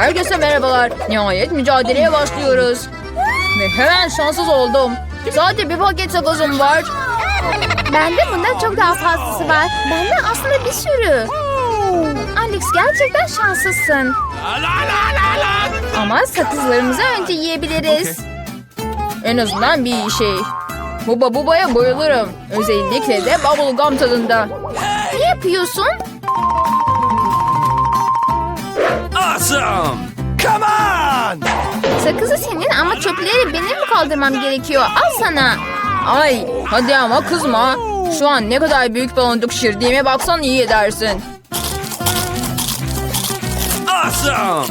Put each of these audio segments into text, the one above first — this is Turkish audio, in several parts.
Herkese merhabalar. Nihayet mücadeleye başlıyoruz. Ve hemen şanssız oldum. Sadece bir paket sakızım var. Bende bundan çok daha fazlası var. Bende aslında bir sürü. Alex gerçekten şanslısın. Ama sakızlarımızı önce yiyebiliriz. En azından bir şey. Buba bubaya bayılırım. Özellikle de bubblegum tadında. Ne yapıyorsun? Awesome! Come on! Sakızı senin ama çöpleri benim mi kaldırmam gerekiyor? Al sana. Ay hadi ama kızma. Şu an ne kadar büyük baloncuk şişirdiğime baksan iyi edersin. Awesome!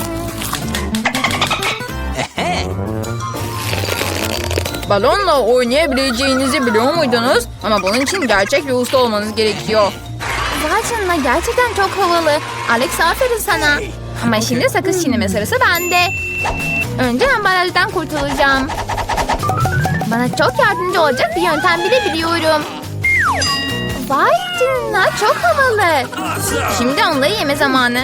Balonla oynayabileceğinizi biliyor muydunuz? Ama bunun için gerçek bir usta olmanız gerekiyor. Vay canına gerçekten çok havalı. Alex aferin sana. Ama şimdi sakız çiğneme sırası bende. Önce ambalajdan kurtulacağım. Bana çok yardımcı olacak bir yöntem bile biliyorum. Vay canına çok havalı. Şimdi onları yeme zamanı.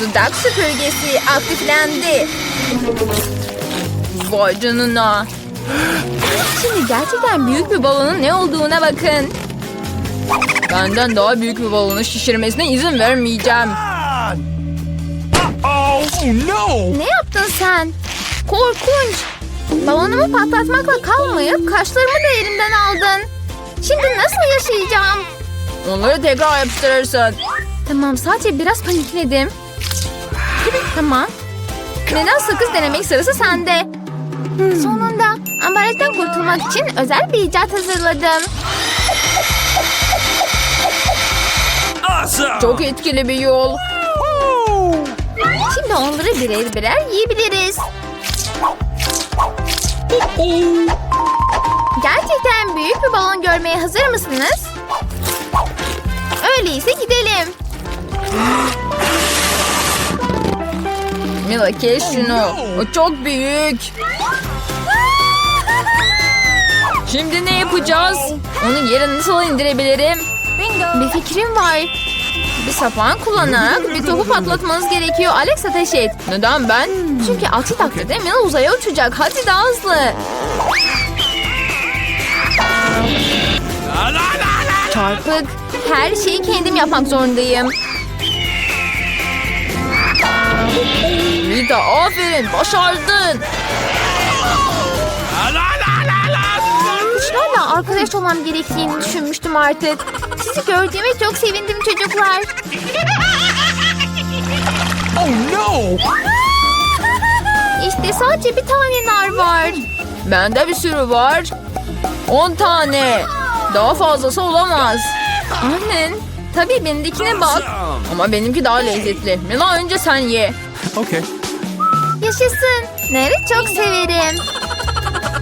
Dudak süpürgesi aktiflendi. Vay canına. Şimdi gerçekten büyük bir Balonun ne olduğuna bakın. Benden daha büyük bir balonu şişirmesine izin vermeyeceğim. Oh no! Ne yaptın sen? Korkunç. Balonumu patlatmakla kalmayıp kaşlarımı da elimden aldın. Şimdi nasıl yaşayacağım? Onları tekrar yapıştırırsın. Tamam sadece biraz panikledim. Tamam. Neden sakız denemek sırası sende? Sonunda ambalajdan kurtulmak için özel bir icat hazırladım. Awesome! Çok etkili bir yol. Şimdi onları birer birer yiyebiliriz. Gerçekten büyük bir balon görmeye hazır mısınız? Öyleyse gidelim. Mila kes şunu. O çok büyük. Şimdi ne yapacağız? Onu yere nasıl indirebilirim? Bir fikrim var. Bir sapan kullanarak bir topu patlatmanız gerekiyor. Alex ateş et. Neden ben? Çünkü aksi takdirde Mila uzaya uçacak. Hadi daha hızlı. Çarpık. Her şeyi kendim yapmak zorundayım. Rita aferin başardın. Arkadaş olmam gerektiğini düşünmüştüm artık. Sizi gördüğüme çok sevindim çocuklar. Oh no! İşte sadece bir tane nar var. Bende bir sürü var. 10 tane. Daha fazlası olamaz. Annen. Tabii benimkine bak. Ama benimki daha lezzetli. Mila önce sen ye. Okay. Yaşasın. Narı çok severim.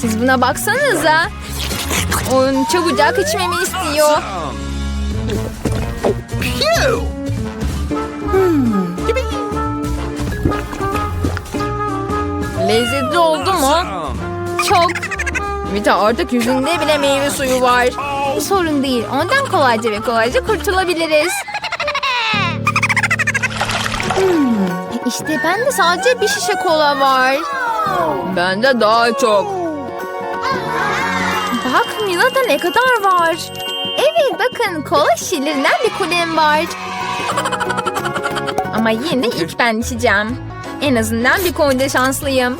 Siz buna baksanıza. Onun çabucak içmemi istiyor. Awesome. Lezzetli oldu mu? Çok. Vita artık yüzünde bile meyve suyu var. Sorun değil. Ondan kolayca ve kolayca kurtulabiliriz. İşte bende sadece bir şişe kola var. Bende daha çok. Bak Mila'da ne kadar var. Evet bakın kola şişelerinden bir kulem var. Ama yine ilk ben içeceğim. En azından bir konuda şanslıyım.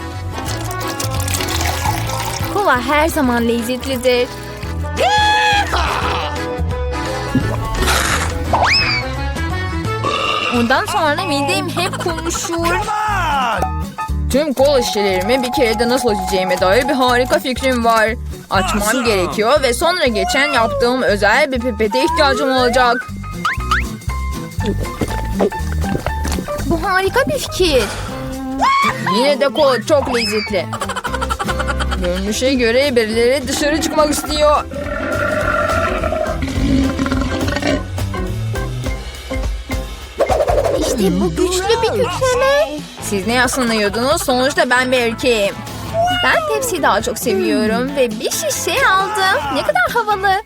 Kola her zaman lezzetlidir. Ondan sonra midem hep konuşur. Tüm kola şişelerimi bir kerede nasıl açacağıma dair bir harika fikrim var. Açmam gerekiyor ve sonra geçen yaptığım özel bir pipete ihtiyacım olacak. Bu harika bir fikir. Yine de kola çok lezzetli. Görünüşe göre birileri dışarı çıkmak istiyor. İşte bu güçlü bir kükreme. Siz ne yaslanıyordunuz? Sonuçta ben bir erkeğim. Ben Pepsi'yi daha çok seviyorum ve bir şişe aldım. Ne kadar havalı.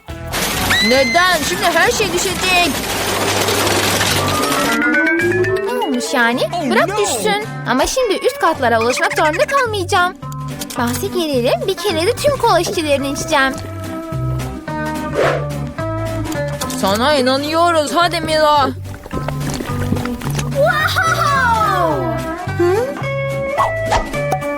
Neden? Şimdi her şey düşecek. Ne olmuş yani? Oh, Bırak düşsün. Ama şimdi üst katlara ulaşmak zorunda kalmayacağım. Bahse gelelim bir kere de tüm kola şişelerini içeceğim. Sana inanıyoruz. Hadi Mila.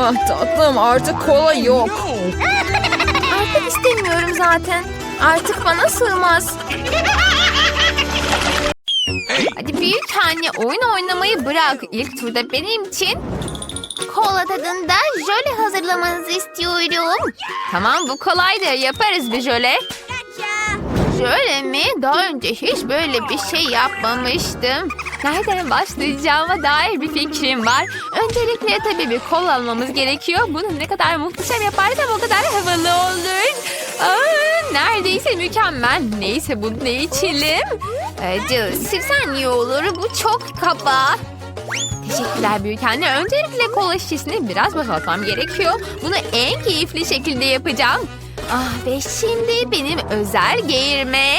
Ah tatlım artık kola yok. Artık istemiyorum zaten. Artık bana sığmaz. Hadi büyük anne oyun oynamayı bırak. İlk turda benim için kola tadında jöle hazırlamanızı istiyorum. Tamam bu kolaydır yaparız bir jöle. Jöle mi? Daha önce hiç böyle bir şey yapmamıştım. Nereden başlayacağıma dair bir fikrim var. Öncelikle tabii bir kol almamız gerekiyor. Bunu ne kadar muhteşem yaparsam o kadar havalı olur. Aa, neredeyse mükemmel. Neyse bunu ne içelim? Acı, sirsen iyi olur. Bu çok kaba. Teşekkürler büyük anne. Öncelikle kola şişesini biraz boşaltmam gerekiyor. Bunu en keyifli şekilde yapacağım. Ah ve şimdi benim özel geğirme.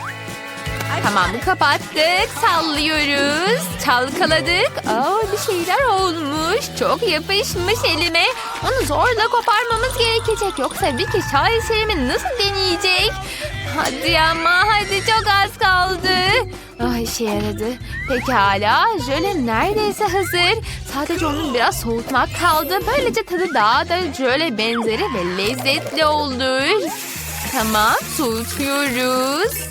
Tamam kapattık. Sallıyoruz. Çalkaladık. Aa, bir şeyler olmuş. Çok yapışmış elime. Onu zorla koparmamız gerekecek. Yoksa bir kişi şaheserimi nasıl deneyecek? Hadi ama hadi çok az kaldı. Ah işe yaradı. Pekala jöle neredeyse hazır. Sadece onu biraz soğutmak kaldı. Böylece tadı daha da jöle benzeri ve lezzetli olur. Tamam soğutuyoruz.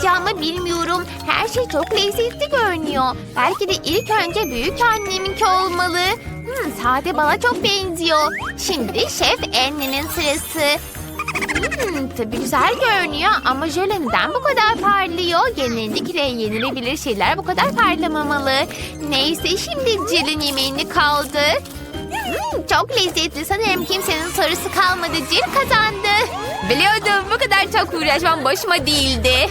Başlayacağımı bilmiyorum. Her şey çok lezzetli görünüyor. Belki de ilk önce büyük anneminki olmalı. Hmm, sade bala çok benziyor. Şimdi şef Anne'nin sırası. Hmm, tabii güzel görünüyor ama jöle neden bu kadar parlıyor? Genellikle yenilebilir şeyler bu kadar parlamamalı. Neyse şimdi Jill'in yemeğini kaldı. Hmm, çok lezzetli. Sanırım kimsenin sorusu kalmadı. Jill kazandı. Biliyordum bu kadar çok uğraşmam boşuma değildi.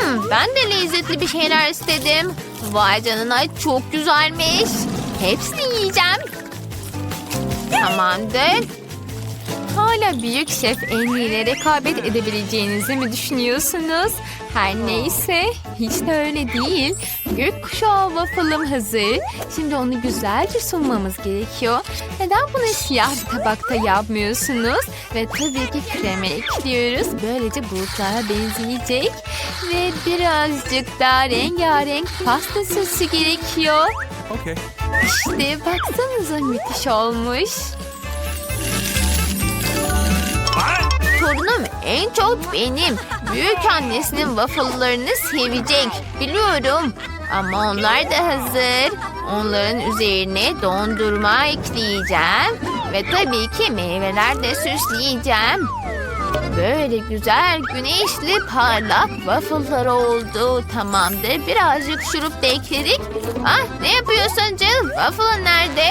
Hmm, ben de lezzetli bir şeyler istedim. Vay canına çok güzelmiş. Hepsini yiyeceğim. Tamamdır. Hala büyük şef Annie ile rekabet edebileceğinizi mi düşünüyorsunuz? Her neyse hiç de öyle değil. Gökkuşağı waffle'ım hazır. Şimdi onu güzelce sunmamız gerekiyor. Neden bunu siyah bir tabakta yapmıyorsunuz? Ve tabii ki krema ekliyoruz. Böylece bulutlara benzeyecek. Ve birazcık daha rengarenk pasta sosu gerekiyor. Okay. İşte baksanıza müthiş olmuş. Torunum en çok benim. Büyük annesinin waffle'larını sevecek. Biliyorum. Ama onlar da hazır. Onların üzerine dondurma ekleyeceğim. Ve tabii ki meyveler de süsleyeceğim. Böyle güzel güneşli parlak waffle'lar oldu. Tamamdır. Birazcık şurup da ekledik. Ah ne yapıyorsun Jill? Waffle nerede?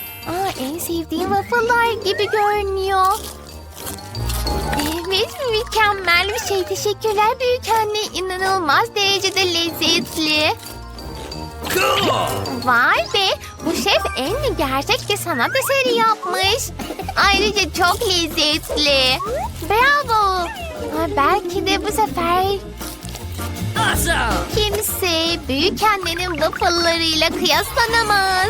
Aa, en sevdiğim waffle'lar gibi görünüyor. Evet, mükemmel bir şey. Teşekkürler büyük anne. İnanılmaz derecede lezzetli. Vay be, bu şef en gerçek bir sanat eseri yapmış. Ayrıca çok lezzetli. Bravo. Ha, belki de bu sefer kimse büyük annenin waffle'larıyla kıyaslanamaz.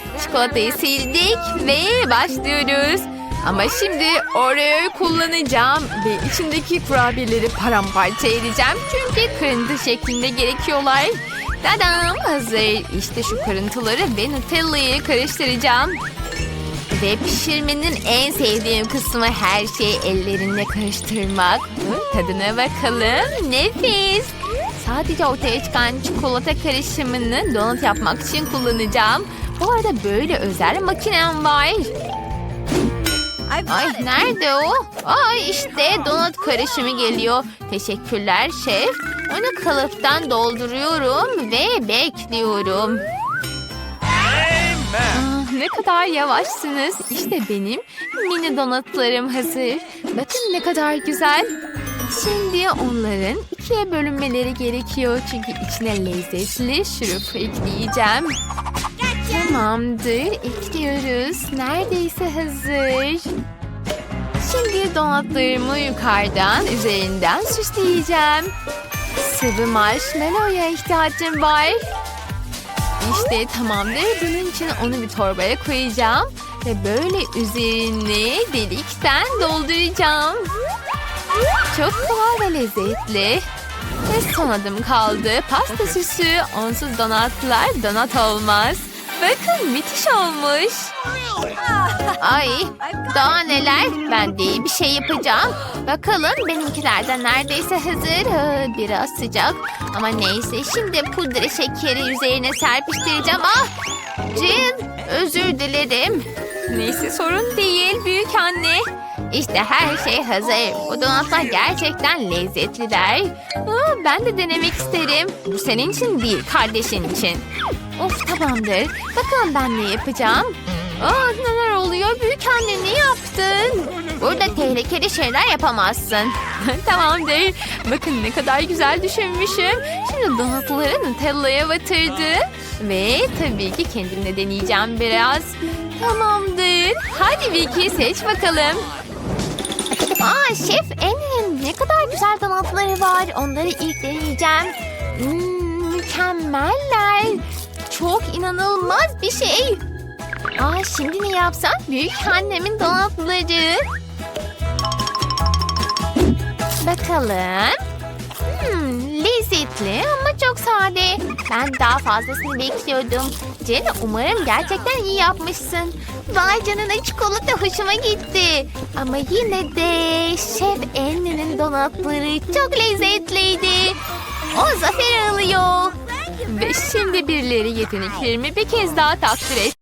Çikolatayı sildik ve başlıyoruz. Ama şimdi Oreo'yu kullanacağım ve içindeki kurabiyeleri paramparça edeceğim. Çünkü kırıntı şeklinde gerekiyorlar. Tadam hazır. İşte şu kırıntıları ve Nutella'yı karıştıracağım. Ve pişirmenin en sevdiğim kısmı her şeyi ellerinle karıştırmak. Tadına bakalım. Nefis. Sadece ortaya çıkan çikolata karışımını donut yapmak için kullanacağım. Bu arada böyle özel makinem var. Ay nerede o? Ay işte donut karışımı geliyor. Teşekkürler şef. Onu kalıptan dolduruyorum ve bekliyorum. Ah, ne kadar yavaşsınız. İşte benim mini donutlarım hazır. Bakın ne kadar güzel. Şimdi onların ikiye bölünmeleri gerekiyor. Çünkü içine lezzetli şurup ekleyeceğim. Tamamdır. Ekliyoruz. Neredeyse hazır. Şimdi donutlarımı yukarıdan, üzerinden süsleyeceğim. Sıvı marshmallow'ya ihtiyacım var. İşte tamamdır. Bunun için onu bir torbaya koyacağım. Ve böyle üzerine delikten dolduracağım. Çok kolay ve lezzetli. Ve son adım kaldı. Pasta süsü. Onsuz donatlar donat olmaz. Bakın müthiş olmuş. Ay daha neler. Ben de iyi bir şey yapacağım. Bakalım benimkilerden neredeyse hazır. Biraz sıcak. Ama neyse şimdi pudra şekeri üzerine serpiştireceğim. Ah Cin özür dilerim. Neyse sorun değil büyük anne. İşte her şey hazır. Bu donatlar gerçekten lezzetliler. Aa, ben de denemek isterim. Bu senin için değil kardeşin için. Of tamamdır. Bakalım ben ne yapacağım. Aa, neler oluyor? Büyük anne ne yaptın? Burada tehlikeli şeyler yapamazsın. Tamamdır. Bakın ne kadar güzel düşünmüşüm. Şimdi donatları Nutella'ya batırdı. Ve tabii ki kendim de deneyeceğim biraz. Tamamdır. Hadi Vicky seç bakalım. Aa şef Annie'nin ne kadar güzel donatları var. Onları ilk deneyeceğim. Hmm, mükemmeller. Çok inanılmaz bir şey. Aa şimdi ne yapsam? Büyük annemin donatları. Bakalım. Hmm, lezzetli ama çok sade. Ben daha fazlasını bekliyordum. Jen umarım gerçekten iyi yapmışsın. Vay canına çikolata hoşuma gitti. Ama yine de Şef Annie'nin donatları çok lezzetliydi. O zafer alıyor. Ve şimdi birileri yeteneklerimi bir kez daha takdir et.